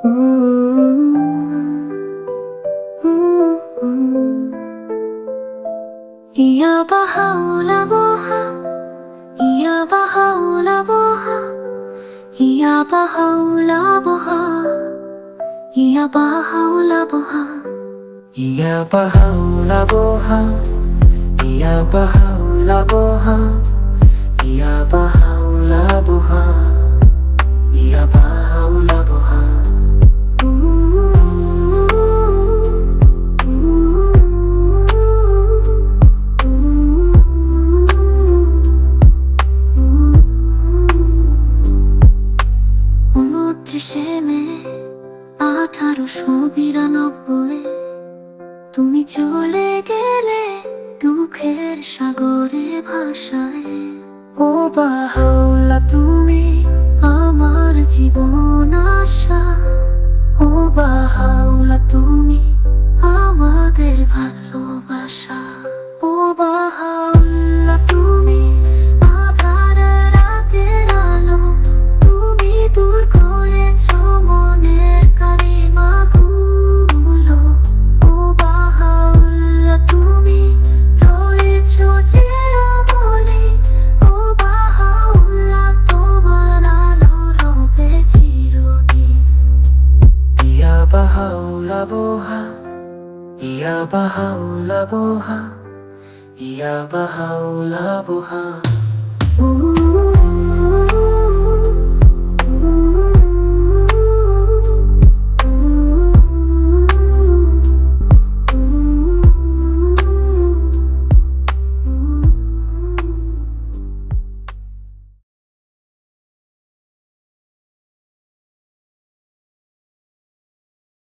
Ia bahaula boha. Ia bahaula boha. Ia bahaula boha. Ia bahaula boha. Ia bahaula boha. Ia bahaula boha. Ia bahaula উনত্রিশে মে আঠারোশো বিরানব্বই। তুমি চলে গেলে দুঃখের সাগরে ভাষায় ও বাহাউলা তুমি আমার জীবন আশা। ও বাহাউলা তুমি Ya Baha'u'llah Buha Ya Baha'u'llah Buha Ooh.